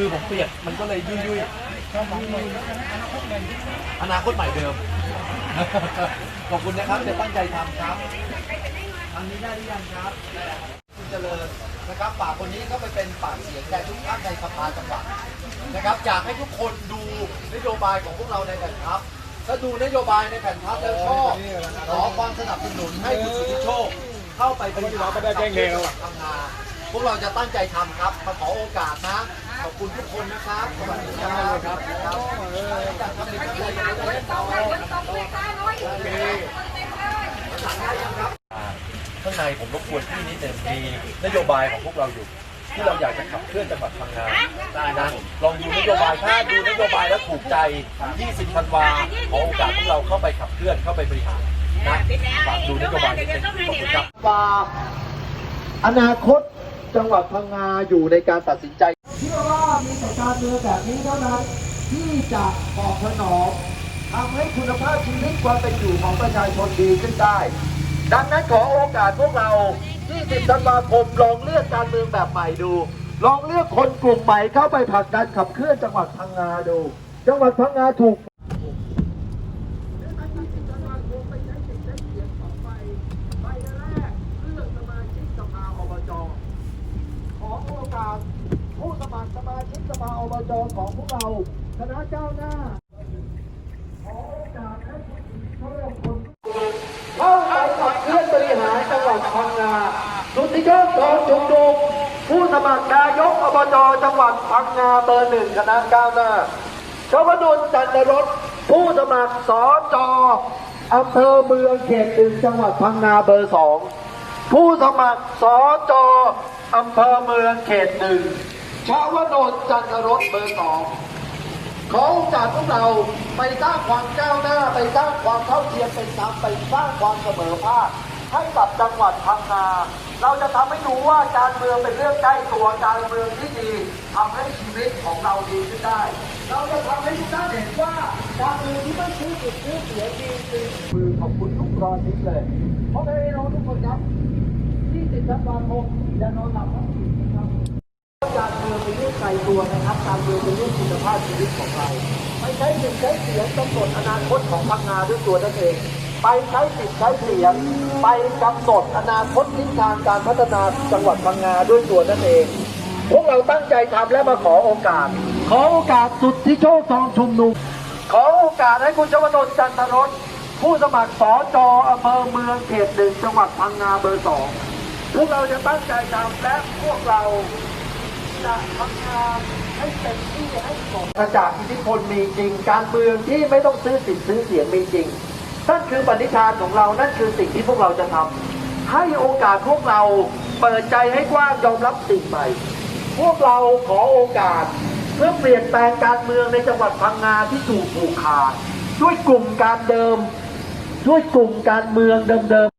มือผมเปียกมันก็เลยยุ่ยยุ่ยอนาคตใหม่เดิม ขอบคุณนะครับจะตั้งใจทำครับทำนี้ได้หรือยังครับคุณเจริญนะครับฝากคนนี้ก็ไปเป็นปากเสียงแทนทุกท่านในสภาจังหวัดนะครับอยากให้ทุกคนดูนโยบายของพวกเราในแผ่นพับถ้าดูนโยบายในแผ่นพับแล้วชอบขอความสนับสนุนให้คุณสุทธิโชค เข้าไปบริหารจังหวัดทำงาน พวกเราจะตั้งใจทำครับมาขอโอกาสนะ ขอบคุณทุกคนนะครับสวัสดีครับครับจากทำในการเรียนรู้ต่อข้างในผมรบกวนพี่นิดหนึ่งมีนโยบายของพวกเราอยู่ ที่เราอยากจะขับเคลื่อนจังหวัดพังงาได้นะลองดูนโยบายถ้าดูนโยบายแล้วถูกใจ 20ธันวาขอโอกาสพวกเราเข้าไปขับเคลื่อนเข้าไปบริหารนะฝากดูนโยบายนิดหนึงขอบคุณครับว่าอนาคต จังหวัดพังงาอยู่ในการตัดสินใจเชื่อว่ามีแต่การเมืองแบบนี้เท่านั้นที่จะตอบสนองทำให้คุณภาพชีวิตความเป็นอยู่ของประชาชนดีขึ้นได้ ดังนั้นขอโอกาสพวกเรา 20 ธันวาคมลองเลือกการเมืองแบบใหม่ดู ลองเลือกคนกลุ่มใหม่เข้าไปผลักดันขับเคลื่อนจังหวัดพังงาดู จังหวัดพังงาถูก ขอโอกาสผู้สมัครสมาชิกส ภาอบจของพวกเราคณะเจ้าหน้าขอโอกาสให้ผู้หญิงเข้าร่วมคนเข้าไปขับเคลื่อนบริหารจังหวัดพังงาสุทธิโชคทองจุกดุกผู้สมัครนายกอบจจังหวัดพังงาเบอร์หนึ่งคณะก้าหน้าชวนุนจันทรสผู้สมัครสจอำเภอเมืองเขตหนึ่งจังหวัดพังงาเบอร์สองผู้สมัครสจอำเภอเมืองเขตหนึ่ง ชาวโนนจันทรสเบอร์สองเขอโอกพวกเราไปสร้างความก้าวหน้าไปสร้างความเท่าเทียมเป็นธรรมไปสร้างความเสมอภาคให้กับจังหวัดพังงาเราจะทำให้รู้ว่าการเมืองเป็นเรื่องใกล้ตัวการเมืองที่ดีทำให้ชีวิตของเราดีขึ้นได้ เราจะทำให้ทุกท่านเห็นว่าการเมืองที่ไม่ซื้อจุดซื้อเสียงดีจริงคือขอบคุณทุกรอยนิ้เลยเพราะไม่ได้น้องทุกคนครับที่ติดธันวาคมอย่านอนหลับทั้ง ตัวนะครับ การเมืองเป็นเรื่องคุณภาพชีวิตของเราไม่ใช้สิทธิ์ใช้เสียงกำหนดอนาคตของพังงาด้วยตัวนั่นเอง ไปใช้สิทธิ์ใช้เสียง ไปกำหนดอนาคตทิศทางการพัฒนาจังหวัดพังงาด้วยตัวนั่นเอง พวกเราตั้งใจทำและมาขอโอกาส ขอโอกาสสุดที่โชคทองชุมนุมขอโอกาสให้คุณชวนนท์จันทรสผู้สมัครสอจออำเภอเมืองเขตหนึ่งจังหวัดพังงาเบอร์สองพวกเราจะตั้งใจทำและพวกเรา จะทำงานให้เต็มที่ให้สมจากอิทธิพลมีจริง การเมืองที่ไม่ต้องซื้อสิทธิ์ซื้อเสียงมีจริงนั่นคือปณิธานของเรา นั่นคือสิ่งที่พวกเราจะทำให้โอกาสพวกเราเปิดใจให้กว้างยอมรับสิ่งใหม่ พวกเราขอโอกาส เพื่อเปลี่ยนแปลงการเมืองในจังหวัดพังงาที่ถูกผูกขาดด้วยกลุ่มการเดิม ด้วยกลุ่มการเมืองเดิมๆ